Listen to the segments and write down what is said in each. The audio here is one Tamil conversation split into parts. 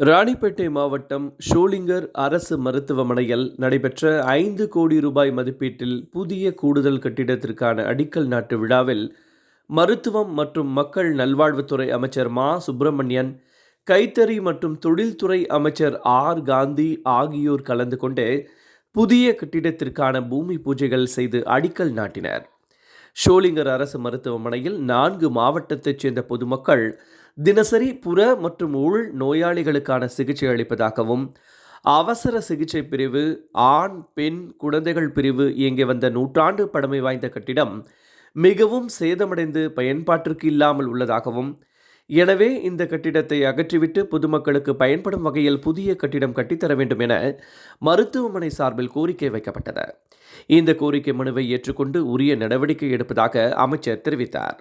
ராணிப்பேட்டை மாவட்டம் ஷோலிங்கர் அரசு மருத்துவமனையில் நடைபெற்ற ஐந்து கோடி ரூபாய் மதிப்பீட்டில் புதிய கூடுதல் கட்டிடத்திற்கான அடிக்கல் நாட்டு விழாவில் மருத்துவம் மற்றும் மக்கள் நல்வாழ்வுத்துறை அமைச்சர் மா. சுப்பிரமணியன் கைத்தறி மற்றும் தொழில்துறை அமைச்சர் ஆர். காந்தி ஆகியோர் கலந்து கொண்டு புதிய கட்டிடத்திற்கான பூமி பூஜைகள் செய்து அடிக்கல் நாட்டினர். ஷோலிங்கர் அரசு மருத்துவமனையில் நான்கு மாவட்டத்தைச் சேர்ந்த பொதுமக்கள் தினசரி புற மற்றும் உள் நோயாளிகளுக்கான சிகிச்சை அளிப்பதாகவும் அவசர சிகிச்சை பிரிவு ஆண் பெண் குழந்தைகள் பிரிவு இயங்கி வந்த நூற்றாண்டு பழமை வாய்ந்த கட்டிடம் மிகவும் சேதமடைந்து பயன்பாட்டிற்கு இல்லாமல் உள்ளதாகவும் எனவே இந்த கட்டிடத்தை அகற்றிவிட்டு பொதுமக்களுக்கு பயன்படும் வகையில் புதிய கட்டிடம் கட்டித்தர வேண்டும் என மருத்துவமனை சார்பில் கோரிக்கை வைக்கப்பட்டது. இந்த கோரிக்கை மனுவை ஏற்றுக்கொண்டு உரிய நடவடிக்கை எடுப்பதாக அமைச்சர் தெரிவித்தார்.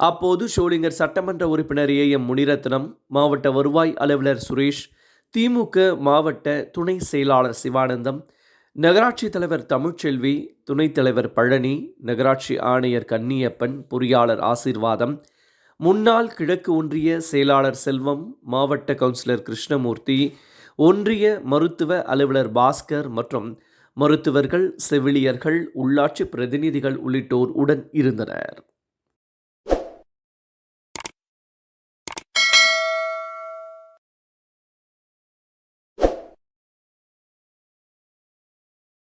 அப்போது ஷோலிங்கர் சட்டமன்ற உறுப்பினர் ஏ எம் முனிரத்னம் மாவட்ட வருவாய் அலுவலர் சுரேஷ் திமுக மாவட்ட துணை செயலாளர் சிவானந்தம் நகராட்சி தலைவர் தமிழ்ச்செல்வி துணைத் தலைவர் பழனி நகராட்சி ஆணையர் கன்னியப்பன் பொறியாளர் ஆசீர்வாதம் முன்னாள் கிழக்கு ஒன்றிய செயலாளர் செல்வம் மாவட்ட கவுன்சிலர் கிருஷ்ணமூர்த்தி ஒன்றிய மருத்துவ அலுவலர் பாஸ்கர் மற்றும் மருத்துவர்கள் செவிலியர்கள் உள்ளாட்சி பிரதிநிதிகள் உள்ளிட்டோர் உடன் இருந்தனர்.